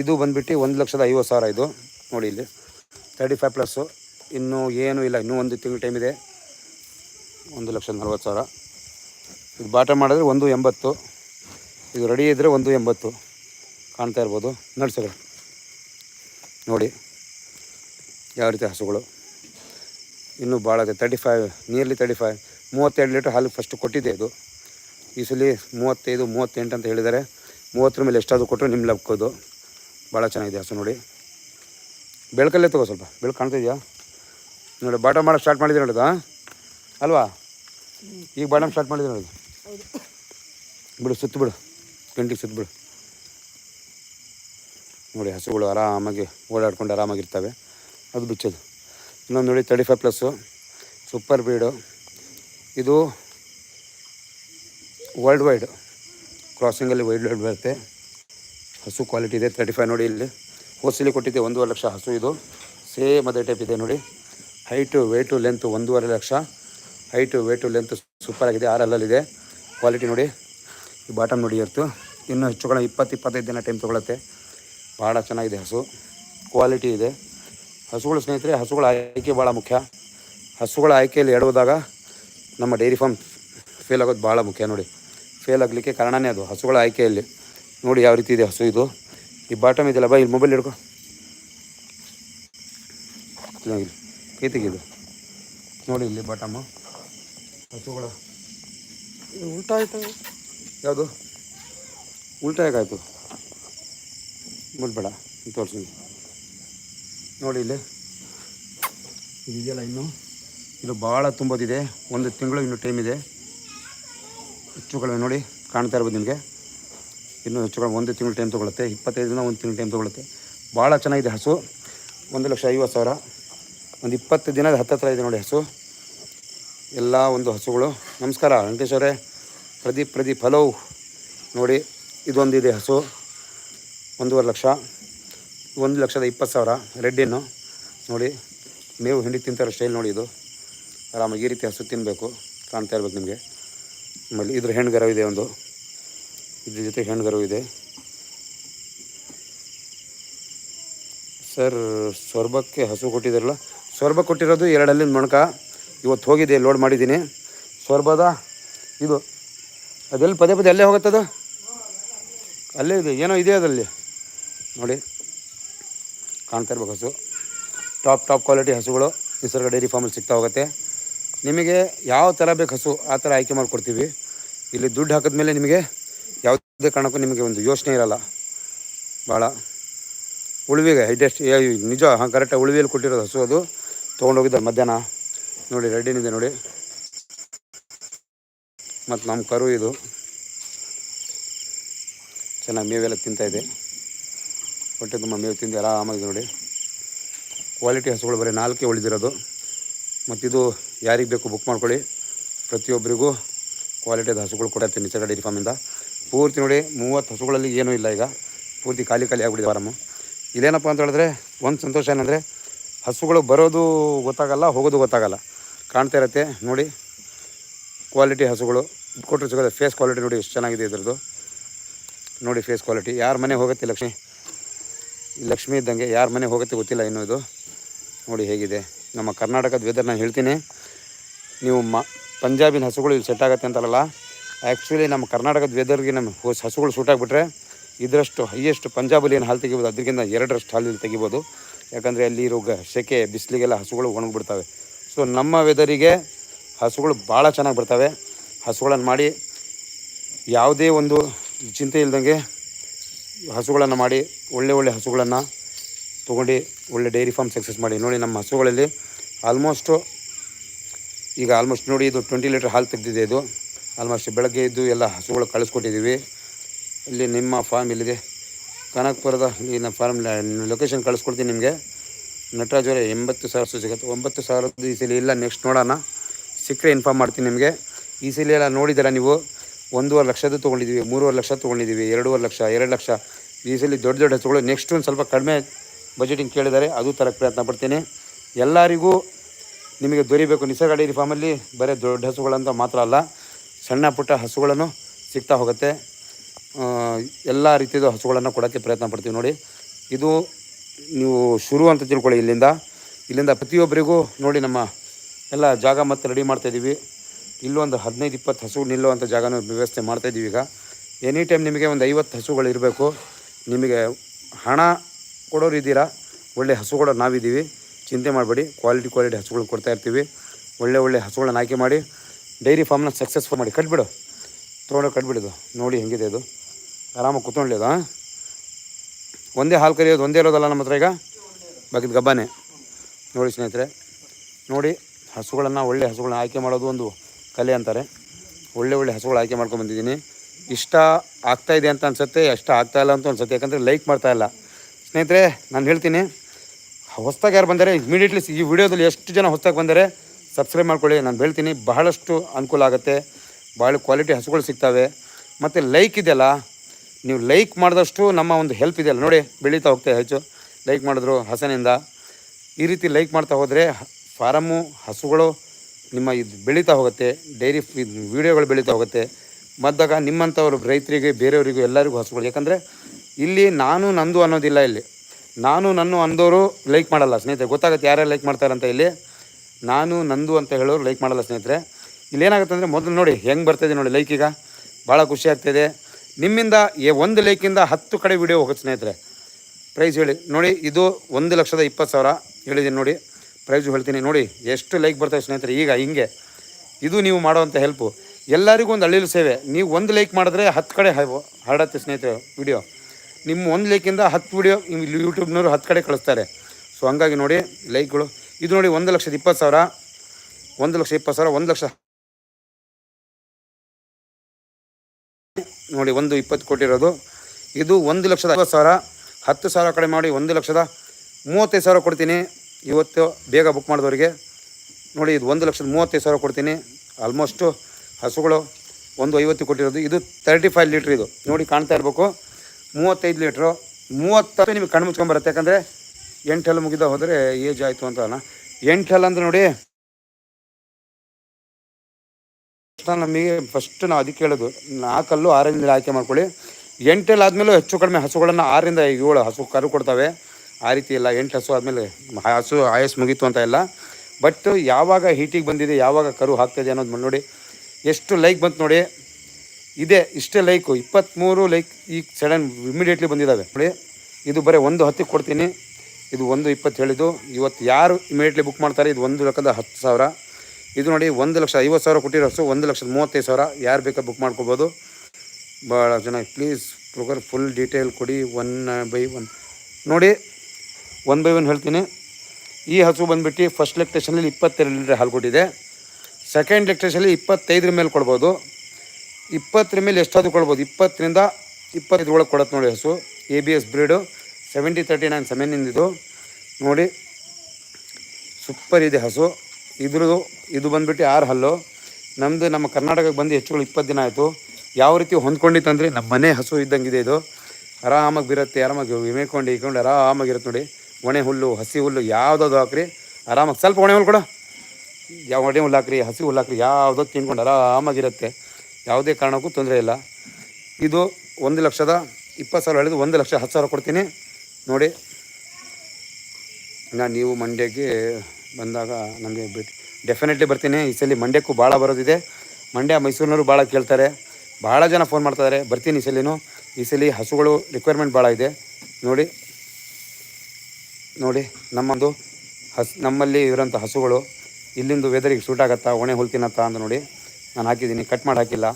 ಇದು ಬಂದುಬಿಟ್ಟು ಒಂದು ಲಕ್ಷದ ಐವತ್ತು ಸಾವಿರ ಇದು. ನೋಡಿ ಇಲ್ಲಿ. ತರ್ಟಿ ಫೈವ್ ಪ್ಲಸ್ಸು ಇನ್ನೂ ಏನೂ ಇಲ್ಲ, ಇನ್ನೂ ಒಂದು ತಿಂಗಳು ಟೈಮ್ ಇದೆ. ಒಂದು ಲಕ್ಷ ನಲ್ವತ್ತು ಸಾವಿರ. ಇದು ಬಾಟ ಮಾಡಿದ್ರೆ ಒಂದು ಎಂಬತ್ತು. ಇದು ರೆಡಿ ಇದ್ದರೆ ಒಂದು ಎಂಬತ್ತು. ಕಾಣ್ತಾ ಇರ್ಬೋದು. ನಡ್ಸಗಳು ನೋಡಿ, ಯಾವ ರೀತಿ ಹಸುಗಳು. ಇನ್ನೂ ಭಾಳ ಇದೆ. Thirty five nearly thirty five ಮೂವತ್ತೆರಡು ಲೀಟ್ರ್ ಹಾಲು ಫಸ್ಟ್ ಕೊಟ್ಟಿದ್ದೆ ಇದು. ಈ ಸಲ ಮೂವತ್ತೈದು, ಮೂವತ್ತೆಂಟು ಅಂತ ಹೇಳಿದ್ದಾರೆ. ಮೂವತ್ತರ ಮೇಲೆ ಎಷ್ಟಾದರೂ ಕೊಟ್ಟರು ನಿಮ್ಮ ಲಬ್ಕೋದು ಭಾಳ ಚೆನ್ನಾಗಿದೆ ಹಸು ನೋಡಿ. ಬೆಳಕಲ್ಲೇ ತಗೋ ಸ್ವಲ್ಪ. ಬೆಳಕು ಕಾಣ್ತಾ ಇದೆಯಾ ನೋಡಿ ಬಾಟಮ್ ಮಾಡೋಕ್ಕೆ ಸ್ಟಾರ್ಟ್ ಮಾಡಿದೆ ನೋಡಿದ ಅಲ್ವಾ? ಈಗ ಬಾಟಮ್ ಸ್ಟಾರ್ಟ್ ಮಾಡಿದೆ ನೋಡಿ ಹೌದು. ಬಿಡು ಸುತ್ತ ಬಿಡು. ಗಂಟಿಗೆ ಸುತ್ತ ಬಿಡು. ನೋಡಿ ಹಸುಗಳು ಆರಾಮಾಗಿ ಓಡಾಡ್ಕೊಂಡು ಆರಾಮಾಗಿರ್ತವೆ. ಅದು ಬಿಚ್ಚೋದು. ಇನ್ನೊಂದು ನೋಡಿ thirty five plus super breed ಇದು ವರ್ಲ್ಡ್ ವೈಡ್ ಕ್ರಾಸಿಂಗಲ್ಲಿ ವೈಡ್ ವೈಡ್ ಬರುತ್ತೆ. ಹಸು ಕ್ವಾಲಿಟಿ ಇದೆ ತರ್ಟಿ ಫೈವ್ ನೋಡಿ ಇಲ್ಲಿ. ಹೋಸಲಿ ಕೊಟ್ಟಿದ್ದೆ ಒಂದೂವರೆ ಲಕ್ಷ ಹಸು ಇದು. ಸೇಮ್ ಅದೇ ಟೈಪ್ ಇದೆ ನೋಡಿ. ಹೈಟು ವೇಟು ಲೆಂತ್ ಒಂದೂವರೆ lakh. Height weight length super ಆಗಿದೆ. ಆರ್ ಇದೆ. ಕ್ವಾಲಿಟಿ ನೋಡಿ. ಈ ಬಾಟಮ್ ನೋಡಿ ಇರ್ತು ಇನ್ನೂ ಕಡೆ ಇಪ್ಪತ್ತು, ಇಪ್ಪತ್ತೈದು ದಿನ ಟೈಮ್ ತೊಗೊಳತ್ತೆ. ಭಾಳ ಚೆನ್ನಾಗಿದೆ ಹಸು. ಕ್ವಾಲಿಟಿ ಇದೆ. ಹಸುಗಳು ಸ್ನೇಹಿತರೆ, ಹಸುಗಳ ಆಯ್ಕೆ ಭಾಳ ಮುಖ್ಯ. ಹಸುಗಳ ಆಯ್ಕೆಯಲ್ಲಿ ಎಡುವುದಾಗ ನಮ್ಮ ಡೈರಿ ಫಾರ್ಮ್ ಫೇಲ್ ಆಗೋದು ಭಾಳ ಮುಖ್ಯ ನೋಡಿ. ಫೇಲ್ ಆಗಲಿಕ್ಕೆ ಕಾರಣನೇ ಅದು. ಹಸುಗಳ ಆಯ್ಕೆಯಲ್ಲಿ ನೋಡಿ ಯಾವ ರೀತಿ ಇದೆ ಹಸು ಇದು. ಈ ಬಾಟಮ್ ಇದೆಯಲ್ಲ ಬಾ ಇಲ್ಲಿ ಮೊಬೈಲ್ ಹಿಡ್ಕೊ. ಚೆನ್ನಾಗಿಲ್ಲ ಕೈ ತೆಗೀದು ನೋಡಿ ಇಲ್ಲಿ ಬಾಟಮು. ಹಸುಗಳು. ಇದು ಉಲ್ಟಾ ಆಯ್ತು? ಯಾವುದು? ಉಲ್ಟಾ ಹೇಗಾಯಿತು? ಮುಟ್ಬೇಡ ತೋರಿಸಿ. ನೋಡಿ ಇಲ್ಲಿ. ಇದೆಯಲ್ಲ ಇನ್ನು? ಇದು ಭಾಳ ತುಂಬೋದಿದೆ. ಒಂದು ತಿಂಗಳು ಇನ್ನು ಟೈಮ್ ಇದೆ. ಹೆಚ್ಚುಗಳು ನೋಡಿ ಕಾಣ್ತಾ ಇರ್ಬೋದು ನಿಮಗೆ. ಇನ್ನೂ ಹೆಚ್ಚುಗಳು ಒಂದು ತಿಂಗಳು ಟೈಮ್ ತೊಗೊಳುತ್ತೆ. ಇಪ್ಪತ್ತೈದು ದಿನ ಒಂದು ತಿಂಗಳು ಟೈಮ್ ತೊಗೊಳುತ್ತೆ. ಭಾಳ ಚೆನ್ನಾಗಿದೆ ಹಸು. ಒಂದು ಲಕ್ಷ ಐವತ್ತು ಸಾವಿರ. ಒಂದು ಇಪ್ಪತ್ತು ದಿನದ ಹತ್ತತ್ರ ಇದೆ ನೋಡಿ ಹಸು. ಎಲ್ಲ ಒಂದು ಹಸುಗಳು. ನಮಸ್ಕಾರ, ವೆಂಕಟೇಶ್ ಅವರೇ. ಪ್ರದೀಪ್ ಪ್ರದೀಪ್, ಹಲೋ. ನೋಡಿ, ಇದೊಂದಿದೆ ಹಸು. ಒಂದೂವರೆ ಲಕ್ಷ. ಒಂದು ಲಕ್ಷದ ಇಪ್ಪತ್ತು ಸಾವಿರ. ರೆಡ್ಡಿನ್ನು ನೋಡಿ, ಮೇವು ಹಿಂಡಿ ತಿಂತಾರೋ ಸ್ಟೈಲ್ ನೋಡಿ ಇದು. ಆರಾಮಾಗಿ ಈ ರೀತಿ ಹಸು ತಿನ್ನಬೇಕು ಕಾಣ್ತಾ ಇರ್ಬೇಕು ನಿಮಗೆ. ಆಮೇಲೆ ಇದ್ರ ಹೆಣ್ಗರು ಇದೆ ಒಂದು. ಇದ್ರ ಜೊತೆ ಹೆಣ್ಗರು ಇದೆ. ಸರ್, ಸೊರ್ಬಕ್ಕೆ ಹಸು ಕೊಟ್ಟಿದ್ದಾರಲ್ಲ ಸೊರ್ಬ ಕೊಟ್ಟಿರೋದು ಎರಡಲ್ಲಿಂದ ಮೊಣಕ. ಇವತ್ತು ಹೋಗಿದೆ ಲೋಡ್ ಮಾಡಿದ್ದೀನಿ. ಸೊರ್ಬದ, ಇದು, ಅದೆಲ್ಲಿ ಪದೇ ಪದೇ ಅಲ್ಲೇ ಹೋಗುತ್ತದು? ಅಲ್ಲೇ ಇದೆ, ಏನೋ ಇದೆ ಅದಲ್ಲಿ ನೋಡಿ, ಕಾಣ್ತಾ ಇರ್ಬೇಕು ಹಸು. ಟಾಪ್ ಟಾಪ್ ಕ್ವಾಲಿಟಿ ಹಸುಗಳು, ನಿಸರ್ಗ ಡೈರಿ ಫಾರ್ಮಲ್ಲಿ ಸಿಗ್ತಾ ಹೋಗುತ್ತೆ. ನಿಮಗೆ ಯಾವ ಥರ ಬೇಕು ಹಸು, ಆ ಥರ ಆಯ್ಕೆ ಮಾಡಿಕೊಡ್ತೀವಿ. ಇಲ್ಲಿ ದುಡ್ಡು ಹಾಕಿದ್ಮೇಲೆ ನಿಮಗೆ ಯಾವುದೇ ಕಾರಣಕ್ಕೂ ನಿಮಗೆ ಒಂದು ಯೋಚನೆ ಇರಲ್ಲ. ಭಾಳ ಉಳುವಿಗೆ ಹೈಡೆಸ್ಟ್ ನಿಜ, ಹಾಂ ಕರೆಕ್ಟಾಗಿ ಉಳುವಿಯಲ್ಲಿ ಕೊಟ್ಟಿರೋದು ಹಸು ಅದು. ತೊಗೊಂಡೋಗಿದ್ದಾರೆ ಮಧ್ಯಾಹ್ನ. ನೋಡಿ ರೆಡಿನಿದೆ ನೋಡಿ. ಮತ್ತು ನಮ್ಮ ಕರು ಇದು. ಚೆನ್ನಾಗಿ ಮೇವೆಲ್ಲ ತಿಂತಾಯಿದೆ ಹೊಟ್ಟೆ ತುಂಬ ಮೇವು ತಿಂದು ಆರಾಮಾಗಿ ನೋಡಿ. ಕ್ವಾಲಿಟಿ ಹಸುಗಳು ಬರೀ ನಾಲ್ಕೇ ಉಳಿದಿರೋದು. ಮತ್ತಿದು ಯಾರಿಗೆ ಬೇಕು ಬುಕ್ ಮಾಡ್ಕೊಳ್ಳಿ. ಪ್ರತಿಯೊಬ್ಬರಿಗೂ ಕ್ವಾಲಿಟಿದ ಹಸುಗಳು ಕೊಡ್ತೀನಿ ಸರ್ ಡೈರಿ ಫಾರ್ಮಿಂದ ಪೂರ್ತಿ ನೋಡಿ ಮೂವತ್ತು ಹಸುಗಳಲ್ಲಿ ಏನೂ ಇಲ್ಲ ಈಗ. ಪೂರ್ತಿ ಖಾಲಿ ಖಾಲಿ ಆಗಿಬಿಟ್ಟಿದೆ ಫಾರಮ್ಮು ಇಲ್ಲೇನಪ್ಪ ಅಂತ ಹೇಳಿದ್ರೆ ಒಂದು ಸಂತೋಷ ಏನಂದರೆ ಹಸುಗಳು ಬರೋದು ಗೊತ್ತಾಗಲ್ಲ, ಹೋಗೋದು ಗೊತ್ತಾಗಲ್ಲ. ಕಾಣ್ತಾ ಇರತ್ತೆ. ನೋಡಿ ಕ್ವಾಲಿಟಿ ಹಸುಗಳು. ಕೊಟ್ಟರು ಸಿಗೋದು ಫೇಸ್ ಕ್ವಾಲಿಟಿ ನೋಡಿ ಎಷ್ಟು ಚೆನ್ನಾಗಿದೆ ಇದ್ರದ್ದು. ನೋಡಿ ಫೇಸ್ ಕ್ವಾಲಿಟಿ ಯಾರ ಮನೆ ಹೋಗುತ್ತೆ ಲಕ್ಷ್ಮಿ? ಲಕ್ಷ್ಮಿ ಇದ್ದಂಗೆ ಯಾರ ಮನೆ ಹೋಗುತ್ತೆ ಗೊತ್ತಿಲ್ಲ ಇನ್ನೂ ಇದು. ನೋಡಿ ಹೇಗಿದೆ. ನಮ್ಮ ಕರ್ನಾಟಕದ ವೆದರ್ ನಾನು ಹೇಳ್ತೀನಿ. ನೀವು ಮ ಪಂಜಾಬಿನ ಹಸುಗಳು ಇಲ್ಲಿ ಸೆಟ್ ಆಗುತ್ತೆ ಅಂತಾರಲ್ಲ ಆ್ಯಕ್ಚುಲಿ ನಮ್ಮ ಕರ್ನಾಟಕದ ವೆದರ್ಗೆ ನಮ್ಮ ಹೊಸ ಹಸುಗಳು ಸೂಟ್ ಆಗಿಬಿಟ್ರೆ ಇದರಷ್ಟು ಹೈಯೆಸ್ಟ್ ಪಂಜಾಬಲ್ಲಿ ಏನು ಹಾಲು ತೆಗಿಬೋದು ಅದಕ್ಕಿಂತ ಎರಡರಷ್ಟು ಹಾಲು ತೆಗಿಬೋದು. ಯಾಕಂದರೆ ಅಲ್ಲಿ ಇರೋ ಸೆಕೆ, ಬಿಸಿಲಿಗೆಲ್ಲ ಹಸುಗಳು ಒಣಗಿಬಿಡ್ತವೆ. ಸೊ ನಮ್ಮ ವೆದರಿಗೆ ಹಸುಗಳು ಭಾಳ ಚೆನ್ನಾಗಿ ಬರ್ತವೆ. ಹಸುಗಳನ್ನು ಮಾಡಿ ಯಾವುದೇ ಒಂದು ಚಿಂತೆ ಇಲ್ದಂಗೆ ಹಸುಗಳನ್ನು ಮಾಡಿ, ಒಳ್ಳೆ ಒಳ್ಳೆ ಹಸುಗಳನ್ನು ತೊಗೊಂಡು ಒಳ್ಳೆ ಡೈರಿ ಫಾರ್ಮ್ ಸಕ್ಸಸ್ ಮಾಡಿ. ನೋಡಿ, ನಮ್ಮ ಹಸುಗಳಲ್ಲಿ ಆಲ್ಮೋಸ್ಟು ಈಗ ಆಲ್ಮೋಸ್ಟ್ ನೋಡಿ ಇದು ಟ್ವೆಂಟಿ ಲೀಟ್ರ್ ಹಾಲು ತೆಗೆದಿದೆ ಇದು. ಆಲ್ಮೋಸ್ಟ್ ಬೆಳಗ್ಗೆ ಇದ್ದು ಎಲ್ಲ ಹಸುಗಳು ಕಳಿಸ್ಕೊಟ್ಟಿದ್ದೀವಿ. ಇಲ್ಲಿ ನಿಮ್ಮ ಫಾರ್ಮ್ ಇಲ್ಲಿದೆ ಕನಕಪುರದ ಇಲ್ಲಿನ ಫಾರ್ಮ್ ಲೊಕೇಶನ್ ಕಳಿಸ್ಕೊಡ್ತೀನಿ ನಿಮಗೆ. ನಟರಾಜವರೆ ಎಂಬತ್ತು ಸಾವಿರ ಸು ಸಿಗುತ್ತೆ. ಒಂಬತ್ತು ಸಾವಿರದ್ದು ಈ ಸಲ ಇಲ್ಲ ನೆಕ್ಸ್ಟ್ ನೋಡೋಣ. ಸಿಕ್ಕರೆ ಇನ್ಫಾರ್ಮ್ ಮಾಡ್ತೀನಿ ನಿಮಗೆ. ಈ ಸಲ ಎಲ್ಲ ನೋಡಿದ್ದೀರ ನೀವು? ಒಂದೂವರೆ ಲಕ್ಷದ್ದು ತೊಗೊಂಡಿದ್ದೀವಿ, ಮೂರುವರೆ ಲಕ್ಷ ತೊಗೊಂಡಿದ್ದೀವಿ, ಎರಡೂವರೆ ಲಕ್ಷ, ಎರಡು ಲಕ್ಷ. ಈ ಸಲ ದೊಡ್ಡ ದೊಡ್ಡ ಹಸುಗಳು ನೆಕ್ಸ್ಟ್ ಒಂದು ಸ್ವಲ್ಪ ಕಡಿಮೆ ಬಜೆಟಿಂಗ್ ಕೇಳಿದ್ದಾರೆ, ಅದು ತರಕ್ಕೆ ಪ್ರಯತ್ನ ಪಡ್ತೀನಿ. ಎಲ್ಲರಿಗೂ ನಿಮಗೆ ದೊರಿಬೇಕು. ನಿಸರ್ಗ ಡೈರಿ ಫಾರ್ಮಲ್ಲಿ ಬರೀ ದೊಡ್ಡ ಹಸುಗಳಂತ ಮಾತ್ರ ಅಲ್ಲ. ಸಣ್ಣ ಪುಟ್ಟ ಹಸುಗಳನ್ನು ಸಿಗ್ತಾ ಹೋಗುತ್ತೆ. ಎಲ್ಲ ರೀತಿಯದು ಹಸುಗಳನ್ನು ಕೊಡೋಕ್ಕೆ ಪ್ರಯತ್ನ ಪಡ್ತೀವಿ ನೋಡಿ. ಇದು ನೀವು ಶುರು ಅಂತ ತಿಳ್ಕೊಳ್ಳಿ ಇಲ್ಲಿಂದ. ಇಲ್ಲಿಂದ ಪ್ರತಿಯೊಬ್ಬರಿಗೂ ನೋಡಿ ನಮ್ಮ ಎಲ್ಲ ಜಾಗ ಮತ್ತೆ ರೆಡಿ ಮಾಡ್ತಾಯಿದ್ದೀವಿ ಇಲ್ಲೊಂದು ಹದಿನೈದು, ಇಪ್ಪತ್ತು ಹಸು ನಿಲ್ಲುವಂಥ ಜಾಗನೂ ವ್ಯವಸ್ಥೆ ಮಾಡ್ತಾಯಿದ್ದೀವಿ ಈಗ. ಎನಿ ಟೈಮ್ ನಿಮಗೆ ಒಂದು ಐವತ್ತು ಹಸುಗಳು ಇರಬೇಕು. ನಿಮಗೆ ಹಣ ಕೊಡೋರು ಇದ್ದೀರಾ? ಒಳ್ಳೆ ಹಸುಗಳು ನಾವಿದ್ದೀವಿ. ಚಿಂತೆ ಮಾಡಬೇಡಿ. ಕ್ವಾಲಿಟಿ ಕ್ವಾಲಿಟಿ ಹಸುಗಳು ಕೊಡ್ತಾ ಇರ್ತೀವಿ. ಒಳ್ಳೆ ಒಳ್ಳೆ ಹಸುಗಳನ್ನ ಆಯ್ಕೆ ಮಾಡಿ. ಡೈರಿ ಫಾರ್ಮ್ನ ಸಕ್ಸಸ್ಫುಲ್ ಮಾಡಿ ಕಟ್ಬಿಡು. ತೊಗೊಂಡು ಕಟ್ಬಿಡಿದು. ನೋಡಿ ಹೆಂಗಿದೆ ಅದು ಆರಾಮಾಗಿ ಕುತ್ಕೊಳ್ಳಿ ಹಾಂ ಒಂದೇ ಹಾಲು ಕರಿಯೋದು ಒಂದೇ ಇರೋದಲ್ಲ ನಮ್ಮ ಹತ್ರ ಈಗ? ಬಾಕಿದ ಗಬ್ಬಾನೆ. ನೋಡಿ ಸ್ನೇಹಿತರೆ, ನೋಡಿ ಹಸುಗಳನ್ನು ಒಳ್ಳೆ ಹಸುಗಳನ್ನ ಆಯ್ಕೆ ಮಾಡೋದು ಒಂದು ಕಲೆ ಅಂತಾರೆ. ಒಳ್ಳೆ ಒಳ್ಳೆ ಹಸುಗಳು ಆಯ್ಕೆ ಮಾಡ್ಕೊಂಡು ಬಂದಿದ್ದೀನಿ. ಇಷ್ಟ ಆಗ್ತಾಯಿದೆ ಇದೆ ಅಂತ ಅನ್ಸುತ್ತೆ, ಇಷ್ಟ ಇಲ್ಲ ಅಂತ ಅನ್ಸುತ್ತೆ, ಯಾಕಂದರೆ ಲೈಕ್ ಮಾಡ್ತಾ ಇಲ್ಲ. ಸ್ನೇಹಿತರೆ, ನಾನು ಹೇಳ್ತೀನಿ ಹೊಸ್ದಾಗಿ ಯಾರು ಬಂದರೆ ಇಮಿಡಿಯೇಟ್ಲಿ ಈ ವಿಡಿಯೋದಲ್ಲಿ ಎಷ್ಟು ಜನ ಹೊಸ್ದಾಗಿ ಬಂದರೆ ಸಬ್ಸ್ಕ್ರೈಬ್ ಮಾಡ್ಕೊಳ್ಳಿ. ನಾನು ಹೇಳ್ತೀನಿ, ಬಹಳಷ್ಟು ಅನುಕೂಲ ಆಗುತ್ತೆ. ಭಾಳ ಕ್ವಾಲಿಟಿ ಹಸುಗಳು ಸಿಗ್ತವೆ. ಮತ್ತು ಲೈಕ್ ಇದೆಯಲ್ಲ, ನೀವು ಲೈಕ್ ಮಾಡಿದಷ್ಟು ನಮ್ಮ ಒಂದು ಹೆಲ್ಪ್ ಇದೆಯಲ್ಲ. ನೋಡಿ, ಬೆಳೀತಾ ಹೋಗ್ತೇವೆ ಹೆಚ್ಚು. ಲೈಕ್ ಮಾಡಿದ್ರು ಹಸನಿಂದ. ಈ ರೀತಿ ಲೈಕ್ ಮಾಡ್ತಾ ಹೋದರೆ ಫಾರಮ್ಮು ಹಸುಗಳು ನಿಮ್ಮ ಇದು ಬೆಳೀತಾ ಹೋಗುತ್ತೆ. ಡೈರಿ ವಿಡಿಯೋಗಳು ಬೆಳೀತಾ ಹೋಗುತ್ತೆ. ಮದ್ದಾಗ ನಿಮ್ಮಂಥವ್ರು ರೈತರಿಗೆ, ಬೇರೆಯವರಿಗೂ ಎಲ್ಲರಿಗೂ ಹಸುಗಳು. ಯಾಕಂದರೆ ಇಲ್ಲಿ ನಾನು ನಂದು ಅನ್ನೋದಿಲ್ಲ ಇಲ್ಲಿ. ನಾನು ನನ್ನ ಅಂದವರು ಲೈಕ್ ಮಾಡಲ್ಲ. ಸ್ನೇಹಿತರೆ, ಗೊತ್ತಾಗುತ್ತೆ ಯಾರ್ಯಾರು ಲೈಕ್ ಮಾಡ್ತಾರಂತ ಇಲ್ಲಿ. ನಾನು, ನಂದು ಅಂತ ಹೇಳೋರು ಲೈಕ್ ಮಾಡಲ್ಲ ಸ್ನೇಹಿತರೆ. ಇಲ್ಲಿ ಏನಾಗುತ್ತೆ ಅಂದರೆ ಮೊದಲು ನೋಡಿ, ಹೆಂಗೆ ಬರ್ತಾಯಿದೆ ನೋಡಿ ಲೈಕ್ ಈಗ. ಭಾಳ ಖುಷಿ ಆಗ್ತಾಯಿದೆ ನಿಮ್ಮಿಂದ ಎ- ಒಂದು ಲೈಕಿಂದ ಹತ್ತು ಕಡೆ ವಿಡಿಯೋ ಹೋಗುತ್ತೆ ಸ್ನೇಹಿತರೆ. ಪ್ರೈಸ್ ಹೇಳಿ. ನೋಡಿ, ಇದು ಒಂದು ಲಕ್ಷದ ಇಪ್ಪತ್ತು ಸಾವಿರ ಹೇಳಿದ್ದೀನಿ ನೋಡಿ. ಪ್ರೈಸು ಹೇಳ್ತೀನಿ ನೋಡಿ, ಎಷ್ಟು ಲೈಕ್ ಬರ್ತಾವೆ ಸ್ನೇಹಿತರೆ, ಈಗ ಹಿಂಗೆ. ಇದು ನೀವು ಮಾಡುವಂಥ ಹೆಲ್ಪು ಎಲ್ಲರಿಗೂ ಒಂದು ಹಳ್ಳಿಲಿ ಸೇವೆ. ನೀವು ಒಂದು ಲೈಕ್ ಮಾಡಿದ್ರೆ ಹತ್ತು ಕಡೆ ಹರಡತ್ತೆ ಸ್ನೇಹಿತರೆ ವಿಡಿಯೋ ನಿಮ್ಮ ಒಂದು ಲೈಕಿಂದ ಹತ್ತು ವಿಡಿಯೋ ಯೂಟ್ಯೂಬ್ನವರು ಹತ್ತು ಕಡೆ ಕಳಿಸ್ತಾರೆ. ಸೊ ಹಂಗಾಗಿ ನೋಡಿ ಲೈಕ್ಗಳು ಇದು ನೋಡಿ ಒಂದು ಲಕ್ಷದ ಇಪ್ಪತ್ತು ಸಾವಿರ. ಒಂದು ಲಕ್ಷ ಇಪ್ಪತ್ತು ಸಾವಿರ, ಒಂದು ಲಕ್ಷ. ನೋಡಿ ಒಂದು ಇಪ್ಪತ್ತು ಕೊಟ್ಟಿರೋದು ಇದು ಒಂದು ಲಕ್ಷದ ಐವತ್ತು ಸಾವಿರ. ಹತ್ತು ಸಾವಿರ ಕಡೆ ಮಾಡಿ ಒಂದು ಲಕ್ಷದ ಮೂವತ್ತೈದು ಸಾವಿರ ಕೊಡ್ತೀನಿ. ಇವತ್ತು ಬೇಗ ಬುಕ್ ಮಾಡಿದವರಿಗೆ. ನೋಡಿ ಇದು ಒಂದು ಲಕ್ಷದ ಮೂವತ್ತೈದು ಸಾವಿರ ಕೊಡ್ತೀನಿ. ಆಲ್ಮೋಸ್ಟು ಹಸುಗಳು ಒಂದು ಐವತ್ತು ಕೊಟ್ಟಿರೋದು ಇದು ತರ್ಟಿ ಫೈವ್ ಲೀಟ್ರ್ ಇದು. ನೋಡಿ ಕಾಣ್ತಾ ಇರಬೇಕು. ಮೂವತ್ತೈದು ಲೀಟ್ರು ಮೂವತ್ತು ನಿಮಗೆ ಕಣ್ಣು ಮುಚ್ಕೊಂಬರುತ್ತೆ ಯಾಕಂದರೆ ಎಂಟು ಹಲ್ಲು ಮುಗಿದ ಹೋದರೆ ಏಜ್ ಆಯಿತು ಅಂತ ಅಲ್ಲ. ಎಂಟು ಹಲ್ಲು ಅಂದ್ರೆ ನೋಡಿ ನಮಗೆ ಫಸ್ಟ್ ನಾವು ಅದಕ್ಕೆ ಹೇಳೋದು, ನಾಲ್ಕಲ್ಲು ಆರರಿಂದ ಆಯ್ಕೆ ಮಾಡ್ಕೊಳ್ಳಿ. ಎಂಟಲ್ಲಿ ಆದಮೇಲೂ ಹೆಚ್ಚು ಕಡಿಮೆ ಹಸುಗಳನ್ನು ಆರರಿಂದ ಏಳು ಹಸು ಕರು ಕೊಡ್ತವೆ. ಆ ರೀತಿ ಇಲ್ಲ, ಎಂಟು ಹಸು ಆದಮೇಲೆ ಹಸು ಆಯಸ್ ಮುಗೀತು ಅಂತ ಇಲ್ಲ. ಬಟ್ ಯಾವಾಗ ಹೀಟಿಗೆ ಬಂದಿದೆ, ಯಾವಾಗ ಕರು ಹಾಕ್ತಿದೆ ಅನ್ನೋದು ನೋಡಿ, ಎಷ್ಟು ಲೈಕ್ ಬಂತು ನೋಡಿ, ಇದೆ, ಇಷ್ಟೇ ಲೈಕು ಇಪ್ಪತ್ತ್ಮೂರು ಲೈಕ್ ಈಗ ಸಡನ್ ಇಮಿಡಿಯೇಟ್ಲಿ ಬಂದಿದ್ದಾವೆ. ನೋಡಿ, ಇದು ಬರೀ ಒಂದು ಹತ್ತಿಗೆ ಕೊಡ್ತೀನಿ. ಇದು ಒಂದು ಇಪ್ಪತ್ತು ಹೇಳಿದ್ದು. ಇವತ್ತು ಯಾರು ಇಮಿಡಿಯೇಟ್ಲಿ ಬುಕ್ ಮಾಡ್ತಾರೆ, ಇದು ಒಂದು ಲಕ್ಷದ ಹತ್ತು ಸಾವಿರ. ಇದು ನೋಡಿ ಒಂದು ಲಕ್ಷ ಐವತ್ತು ಸಾವಿರ ಕೊಟ್ಟಿರೋ ಹಸು ಒಂದು ಲಕ್ಷದ ಮೂವತ್ತೈದು ಸಾವಿರ ಯಾರು ಬೇಕಾದ್ರೆ ಬುಕ್ ಮಾಡ್ಕೋಬೋದು. ಭಾಳ ಜನ ಪ್ಲೀಸ್ ಬ್ರೋಕರ್ ಫುಲ್ ಡೀಟೇಲ್ ಕೊಡಿ ಒನ್ ಬೈ ಒನ್ ನೋಡಿ ಒನ್ ಬೈ ಒನ್ ಹೇಳ್ತೀನಿ. ಈ ಹಸು ಬಂದುಬಿಟ್ಟು ಫಸ್ಟ್ ಲೆಕ್ಟೇಷನಲ್ಲಿ ಇಪ್ಪತ್ತೆರಡು ಲೀಟ್ರ್ ಹಾಲು ಕೊಟ್ಟಿದೆ. ಸೆಕೆಂಡ್ ಲೆಕ್ಟೇಷನಲ್ಲಿ ಇಪ್ಪತ್ತೈದರ ಮೇಲೆ ಕೊಡ್ಬೋದು. ಇಪ್ಪತ್ತರ ಮೇಲೆ ಎಷ್ಟಾದರೂ ಕೊಡ್ಬೋದು. ಇಪ್ಪತ್ತರಿಂದ ಇಪ್ಪತ್ತೈದು ಒಳಗೆ ಕೊಡತ್ತೆ ನೋಡಿ ಹಸು. A B S breed seventy thirty nine ಸೆವೆನಿಂದಿದು ನೋಡಿ ಸೂಪರ್ ಇದೆ ಹಸು. ಇದ್ರದ್ದು, ಇದು ಬಂದುಬಿಟ್ಟು ಆರು ಹಲ್ಲು? ನಮ್ಮದು ನಮ್ಮ ಕರ್ನಾಟಕಕ್ಕೆ ಬಂದು ಹೆಚ್ಚುಗಳು ಇಪ್ಪತ್ತು ದಿನ ಆಯಿತು. ಯಾವ ರೀತಿ ಹೊಂದ್ಕೊಂಡಿತ್ತು ಅಂದರೆ ನಮ್ಮ ಮನೆ ಹಸು ಇದ್ದಂಗಿದೆ ಇದು. ಆರಾಮಾಗಿ ಬಿರುತ್ತೆ, ಆರಾಮಾಗಿ ವಿಮೆಕೊಂಡು ಇಕ್ಕೊಂಡು ಆರಾಮಾಗಿರುತ್ತೆ ನೋಡಿ. ಒಣೆ ಹುಲ್ಲು, ಹಸಿ ಹುಲ್ಲು ಯಾವುದಾದ್ರು ಹಾಕ್ರಿ. ಆರಾಮಾಗಿ ಸ್ವಲ್ಪ ಒಣೆ ಹುಲ್ಲು ಕೂಡ. ಯಾವ ಒಣೆ ಹುಲ್ಲು ಹಾಕ್ರಿ, ಹಸಿ ಹುಲ್ಲು ಹಾಕ್ರಿ, ಯಾವುದೋ ತಿನ್ಕೊಂಡು ಆರಾಮಾಗಿರುತ್ತೆ ಯಾವುದೇ ಕಾರಣಕ್ಕೂ ತೊಂದರೆ ಇಲ್ಲ. ಇದು ಒಂದು ಲಕ್ಷದ ಇಪ್ಪತ್ತು ಸಾವಿರ ಹೇಳಿದ್ದು ಒಂದು ಲಕ್ಷ ಹತ್ತು ಸಾವಿರ ಕೊಡ್ತೀನಿ. ನೋಡಿ. ಇನ್ನು ನೀವು ಮಂಡ್ಯಕ್ಕೆ ಬಂದಾಗ ನಮಗೆ ಭೇಟಿ ಡೆಫಿನೆಟ್ಲಿ ಬರ್ತೀನಿ. ಈ ಸಲ ಮಂಡ್ಯಕ್ಕೂ ಭಾಳ ಬರೋದಿದೆ. ಮಂಡ್ಯ, ಮೈಸೂರಿನವರು ಭಾಳ ಕೇಳ್ತಾರೆ. ಭಾಳ ಜನ ಫೋನ್ ಮಾಡ್ತಾಯಿದ್ದಾರೆ ಬರ್ತೀನಿ ಈ ಸಲಿನೂ. ಈ ಸಲ ಹಸುಗಳು ರಿಕ್ವೈರ್ಮೆಂಟ್ ಭಾಳ ಇದೆ. ನೋಡಿ. ನೋಡಿ, ನಮ್ಮದು ಹಸ್ ನಮ್ಮಲ್ಲಿ ಇರೋಂಥ ಹಸುಗಳು, ಇಲ್ಲಿಂದು ವೆದರಿಗೆ ಸೂಟ್ ಆಗತ್ತಾ, ಒಣೆ ಹುಲ್ ತಿನ್ನತ್ತಾ ಅಂತ ನೋಡಿ ನಾನು ಹಾಕಿದ್ದೀನಿ. ಕಟ್ ಮಾಡಿ ಹಾಕಿಲ್ಲ.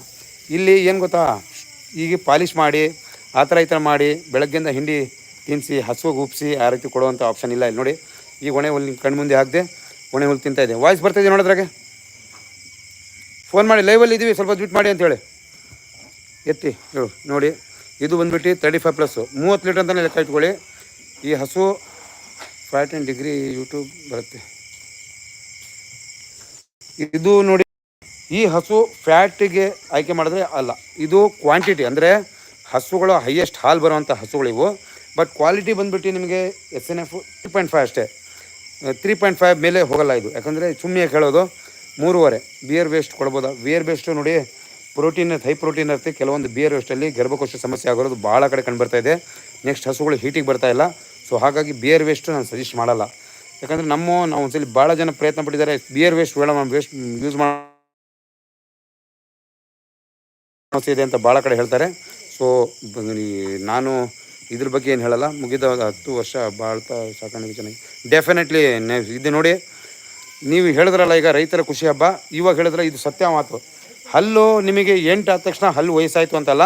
ಇಲ್ಲಿ ಏನು ಗೊತ್ತಾ? ಈಗ ಪಾಲಿಷ್ ಮಾಡಿ ಆ ಥರ ಈ ಥರ ಮಾಡಿ, ಬೆಳಗ್ಗೆಯಿಂದ ಹಿಂಡಿ ತಿನ್ನಿಸಿ ಹಸುವಿಗೆ ಉಪ್ಪಿಸಿ ಆ ರೀತಿ ಕೊಡುವಂಥ ಆಪ್ಷನ್ ಇಲ್ಲ. ಇಲ್ಲಿ ನೋಡಿ ಈಗ ಒಣೆ ಹುಲ್ಲು ಕಣ್ಣು ಮುಂದೆ ಹಾಕಿದೆ ಒಣೆ ಹುಲ್ಲು ತಿಂತಾ ಇದೆ ವಾಯ್ಸ್ ಬರ್ತಾಯಿದೆ ನೋಡೋದ್ರಾಗೆ? ಫೋನ್ ಮಾಡಿ ಲೈವಲ್ಲಿ ಇದ್ದೀವಿ ಸ್ವಲ್ಪ ಟ್ವೀಟ್ ಮಾಡಿ ಅಂತೇಳಿ. ಎತ್ತಿ ಹೇಳು ನೋಡಿ, ಇದು ಬಂದುಬಿಟ್ಟು ತರ್ಟಿ ಫೈವ್ ಪ್ಲಸ್ಸು ಮೂವತ್ತು ಲೀಟರ್ ಅಂತಲೇ ಲೆಕ್ಕ ಇಟ್ಕೊಳ್ಳಿ. ಈ ಹಸು ಫಾರ್ಟೀನ್ ಡಿಗ್ರಿ ಯೂಟ್ಯೂಬ್ ಬರುತ್ತೆ. ಇದು ನೋಡಿ, ಈ ಹಸು ಫ್ಯಾಟಿಗೆ ಆಯ್ಕೆ ಮಾಡಿದ್ರೆ ಅಲ್ಲ. ಇದು ಕ್ವಾಂಟಿಟಿ ಅಂದರೆ ಹಸುಗಳು ಹೈಯೆಸ್ಟ್ ಹಾಲು ಬರುವಂಥ ಹಸುಗಳಿವು. ಬಟ್ ಕ್ವಾಲಿಟಿ ಬಂದುಬಿಟ್ಟು ನಿಮಗೆ S N F three point five ಅಷ್ಟೇ. ತ್ರೀ ಪಾಯಿಂಟ್ ಫೈವ್ ಮೇಲೆ ಹೋಗಲ್ಲ ಇದು. ಯಾಕಂದರೆ ಸುಮ್ಮನೆ ಹೇಳೋದು ಮೂರುವರೆ. ಬಿಯರ್ ವೇಸ್ಟ್ ಕೊಡ್ಬೋದು? ಬಿಯರ್ ವೇಸ್ಟು ನೋಡಿ ಪ್ರೋಟೀನ್ ಹೈ ಪ್ರೋಟೀನ್ ಇರುತ್ತೆ. ಕೆಲವೊಂದು ಬಿಯರ್ ವೇಸ್ಟಲ್ಲಿ ಗರ್ಭಕೋಶ ಸಮಸ್ಯೆ ಆಗೋದು ಭಾಳ ಕಡೆ ಕಂಡು ಇದೆ ನೆಕ್ಸ್ಟ್ ಹಸುಗಳು ಹೀಟಿಗೆ ಬರ್ತಾ ಇಲ್ಲ. ಸೊ ಹಾಗಾಗಿ ಬಿಯರ್ ವೇಸ್ಟು ನಾನು ಸಜೆಸ್ಟ್ ಮಾಡಲ್ಲ. ಯಾಕಂದರೆ ನಮ್ಮ ನಾವು ಒಂದ್ಸಲಿ ಭಾಳ ಜನ ಪ್ರಯತ್ನ ಪಟ್ಟಿದ್ದಾರೆ ಬಿಯರ್ ವೇಸ್ಟ್ ಬೇಡ ವೇಸ್ಟ್ ಯೂಸ್ ಮಾಡಿ ಇದೆ ಅಂತ ಭಾಳ ಕಡೆ ಹೇಳ್ತಾರೆ. ಸೊ ನಾನು ಇದ್ರ ಬಗ್ಗೆ ಏನು ಹೇಳಲ್ಲ. ಮುಗಿದ ಒಂದು ಹತ್ತು ವರ್ಷ ಬಾಳ್ತಾ ಸಾಕಾಣಿಕೆ ಚೆನ್ನಾಗಿ. ಡೆಫಿನೆಟ್ಲಿ ಇದು ನೋಡಿ, ನೀವು ಹೇಳಿದ್ರಲ್ಲ ಈಗ ರೈತರ ಖುಷಿ ಹಬ್ಬ. ಇವಾಗ ಹೇಳಿದ್ರೆ ಇದು ಸತ್ಯ ಮಾತು. ಹಲ್ಲು ನಿಮಗೆ ಎಂಟು ಆದ ತಕ್ಷಣ ಹಲ್ಲು ವಯಸ್ಸಾಯಿತು ಅಂತಲ್ಲ,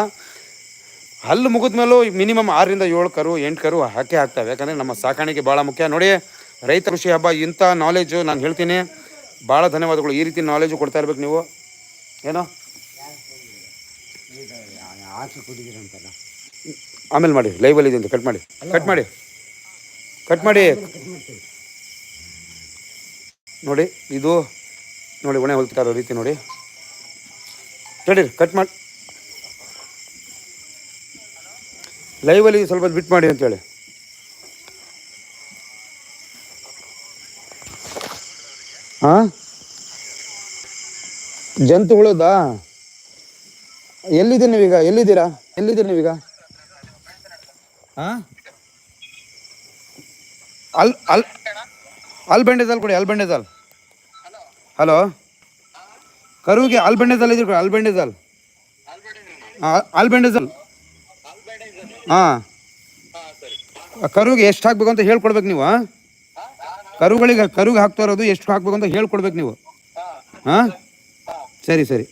ಹಲ್ಲು ಮುಗಿದ ಮೇಲೂ ಮಿನಿಮಮ್ ಆರರಿಂದ ಏಳು ಕರು, ಎಂಟು ಕರು ಹಾಕೇ ಹಾಕ್ತವೆ ಯಾಕಂದರೆ ನಮ್ಮ ಸಾಕಾಣಿಕೆ ಭಾಳ ಮುಖ್ಯ. ನೋಡಿ, ರೈತ ಕೃಷಿ ಹಬ್ಬ, ಇಂಥ ನಾಲೆಜು ನಾನು ಹೇಳ್ತೀನಿ. ಭಾಳ ಧನ್ಯವಾದಗಳು. ಈ ರೀತಿ ನಾಲೆಜು ಕೊಡ್ತಾ ಇರ್ಬೇಕು ನೀವು. ಏನೋ? ಆಮೇಲೆ ಮಾಡಿ ಲೈವಲ್ಲಿ ಇದೆ ಅಂತ ಕಟ್ ಮಾಡಿ. ಕಟ್ ಮಾಡಿ. ಕಟ್ ಮಾಡಿ. ನೋಡಿ ಇದು ನೋಡಿ ಒಣೆ ಹೊಲ್ತಾ ಇರೋ ರೀತಿ ನೋಡಿ. ತಡೀರಿ ಕಟ್ ಮಾಡಿ ಲೈವಲ್ಲಿ ಸ್ವಲ್ಪ ಬಿಟ್ ಬಿಟ್ಟು ಮಾಡಿ ಅಂತೇಳಿ. ಹಾಂ ಜಂತುಗಳದಾ ಎಲ್ಲಿದ್ದೀರಿ ನೀವೀಗ? ಎಲ್ಲಿದ್ದೀರಾ? ಎಲ್ಲಿದ್ದೀರಿ ನೀವೀಗ? ಹಾಂ ಅಲ್ ಅಲ್ ಅಲ್ಬೆಂಡೆಜಾಲ್ ಕೊಡಿ ಅಲ್ಬೆಂಡೆಜಾಲ್ ಹಲೋ ಕರುವಿಗೆ ಅಲ್ಬೆಂಡೆಜಾಲ್ ಇದ್ರಿ ಕೊಡಿ ಅಲ್ಬೆಂಡೆಜಾಲ್ ಹಾಂ ಅಲ್ಬೆಂಡೆಜಾಲ್ ಹಾಂ ಕರುವಿಗೆ ಎಷ್ಟು ಹಾಕ್ಬೇಕು ಅಂತ ಹೇಳ್ಕೊಡ್ಬೇಕು ನೀವು ಹಾಂ ಕರುಗಳಿಗೆ ಕರುಗೆ ಹಾಕ್ತಾ ಇರೋದು ಎಷ್ಟು ಹಾಕ್ಬೇಕು ಅಂತ ಹೇಳ್ಕೊಡ್ಬೇಕು ನೀವು ಹಾಂ ಸರಿ ಸರಿ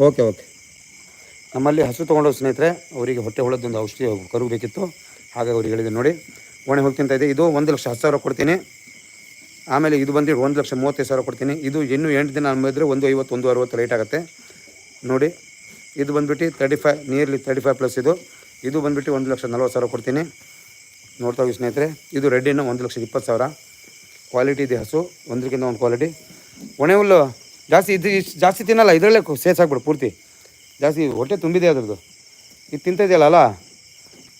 ಓಕೆ ಓಕೆ ನಮ್ಮಲ್ಲಿ ಹಸು ತೊಗೊಂಡೋಗಿ ಸ್ನೇಹಿತರೆ, ಅವರಿಗೆ ಹೊಟ್ಟೆ ಹುಳದೊಂದು ಔಷಧಿ ಕರು ಬೇಕಿತ್ತು ಹಾಗಾಗಿ ಅವ್ರಿಗೆ ಹೇಳಿದೆ ನೋಡಿ ಒಣೆ ಹೋಗಿ ತಿಂತ ಇದೆ ಇದು ಒಂದು ಲಕ್ಷ ಹತ್ತು ಸಾವಿರ ಕೊಡ್ತೀನಿ. ಆಮೇಲೆ ಇದು ಬಂದು ಒಂದು ಲಕ್ಷ ಮೂವತ್ತೈದು ಸಾವಿರ ಕೊಡ್ತೀನಿ. ಇದು ಇನ್ನೂ ಎಂಟು ದಿನ ಅನ್ಬಿದ್ರೆ ಒಂದು ಐವತ್ತು ಒಂದು ಅರವತ್ತು ರೇಟ್ ಆಗುತ್ತೆ. ನೋಡಿ, ಇದು ಬಂದುಬಿಟ್ಟು thirty five nearly thirty five plus ಇದು. ಇದು ಬಂದುಬಿಟ್ಟು ಒಂದು ಲಕ್ಷ ನಲ್ವತ್ತು ಸಾವಿರ ಕೊಡ್ತೀನಿ. ನೋಡ್ತಾ ಹೋಗಿ ಸ್ನೇಹಿತರೆ, ಇದು ರೆಡ್ಡಿನ ಒಂದು ಲಕ್ಷ ಇಪ್ಪತ್ತು ಸಾವಿರ. ಕ್ವಾಲಿಟಿ ಇದೆ ಹಸು ಒಂದಕ್ಕಿಂತ ಒಂದು ಕ್ವಾಲಿಟಿ ಒಣೆ ಹುಲ್ಲು, ಜಾಸ್ತಿ ಇದು ಜಾಸ್ತಿ ತಿನ್ನಲ್ಲ, ಇದರಲ್ಲೇ ಸೇರ್ಸಾಕ್ಬಿಡು ಪೂರ್ತಿ. ಜಾಸ್ತಿ ಹೊಟ್ಟೆ ತುಂಬಿದೆ ಅದ್ರದ್ದು. ಇದು ತಿಂತಿದೆಯಲ್ಲ ಅಲ್ಲ?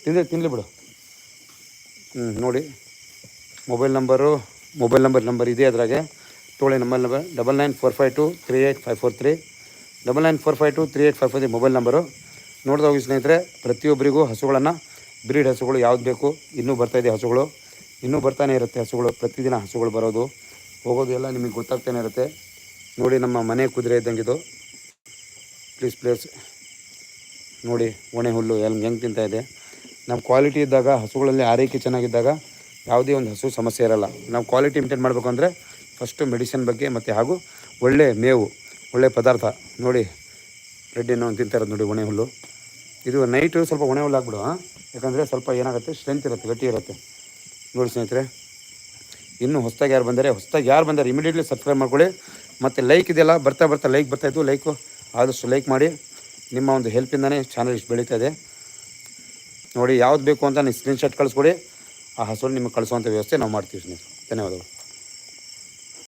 ತಿಂದರೆ ತಿನ್ನಲಿ ಬಿಡು. ಹ್ಞೂ ನೋಡಿ. Mobile number mobile number number ಇದೆ ಅದ್ರಾಗೆ. ತೋಳೆ number number double nine four five two three eight five four three double nine four five two three eight five four mobile number ನೋಡಿದ ಹೋಗಿ ಸ್ನೇಹಿತರೆ, ಪ್ರತಿಯೊಬ್ಬರಿಗೂ ಹಸುಗಳನ್ನು, ಬ್ರೀಡ್ ಹಸುಗಳು ಯಾವ್ದು ಬೇಕು, ಇನ್ನೂ ಬರ್ತಾಯಿದೆ ಹಸುಗಳು. ಇನ್ನೂ ಬರ್ತಾನೆ ಇರುತ್ತೆ ಹಸುಗಳು, ಪ್ರತಿದಿನ ಹಸುಗಳು ಬರೋದು. ಹೋಗೋದು ಎಲ್ಲ ನಿಮಗೆ ಗೊತ್ತಾಗ್ತಾನೆ ಇರುತ್ತೆ. ನೋಡಿ ನಮ್ಮ ಮನೆ ಕುದುರೆ ಇದ್ದಂಗಿದು ಪ್ಲೀಸ್ ಪ್ಲೇಸ್ ನೋಡಿ, ಒಣೆ ಹುಲ್ಲು ಎಲ್ಲ ಹೆಂಗೆ ತಿಂತಾ ಇದೆ? ನಮ್ಮ ಕ್ವಾಲಿಟಿ ಇದ್ದಾಗ, ಹಸುಗಳಲ್ಲಿ ಆರೈಕೆ ಚೆನ್ನಾಗಿದ್ದಾಗ ಯಾವುದೇ ಒಂದು ಹಸು ಸಮಸ್ಯೆ ಇರಲ್ಲ. ನಾವು ಕ್ವಾಲಿಟಿ ಮೇಂಟೈನ್ ಮಾಡಬೇಕು ಅಂದರೆ ಫಸ್ಟು ಮೆಡಿಸಿನ್ ಬಗ್ಗೆ ಮತ್ತು ಹಾಗೂ ಒಳ್ಳೆ ಮೇವು, ಒಳ್ಳೆ ಪದಾರ್ಥ. ನೋಡಿ ರೆಡ್ಡಿನೋ ತಿಂತಾ ಇರೋದು ನೋಡಿ ಒಣೆ ಹುಲ್ಲು. ಇದು ನೈಟು ಸ್ವಲ್ಪ ಒಣೆ ಹುಲ್ಲು ಹಾಕ್ಬಿಡು ಯಾಕಂದರೆ ಸ್ವಲ್ಪ ಏನಾಗುತ್ತೆ? ಸ್ಟ್ರೆಂತ್ ಇರುತ್ತೆ, ಗಟ್ಟಿ ಇರುತ್ತೆ. ನೋಡಿ ಸ್ನೇಹಿತರೆ, ಇನ್ನೂ ಹೊಸ್ದಾಗಿ ಯಾರು ಬಂದರೆ, ಹೊಸ್ದಾಗಿ ಯಾರು ಬಂದರೆ ಇಮಿಡಿಯೇಟ್ಲಿ ಸಬ್ಸ್ಕ್ರೈಬ್ ಮಾಡ್ಕೊಳ್ಳಿ. ಮತ್ತು ಲೈಕ್ ಇದೆಯಲ್ಲ, ಬರ್ತಾ ಬರ್ತಾ ಲೈಕ್ ಬರ್ತಾ ಇತ್ತು ಲೈಕು ಆದಷ್ಟು ಲೈಕ್ ಮಾಡಿ. ನಿಮ್ಮ ಒಂದು ಹೆಲ್ಪಿಂದನೇ ಚಾನಲ್ ಇಷ್ಟು ಬೆಳೀತಾ ಇದೆ. ನೋಡಿ ಯಾವ್ದು ಬೇಕು ಅಂತ ನೀವು ಸ್ಕ್ರೀನ್ಶಾಟ್ ಕಳಿಸ್ಕೊಡಿ. ಆ ಹಸುವಲ್ಲಿ ನಿಮಗೆ ಕಳಿಸುವಂಥ ವ್ಯವಸ್ಥೆ ನಾವು ಮಾಡ್ತೀವಿ ಸ್ನೇಹಿತರು. ಧನ್ಯವಾದಗಳು.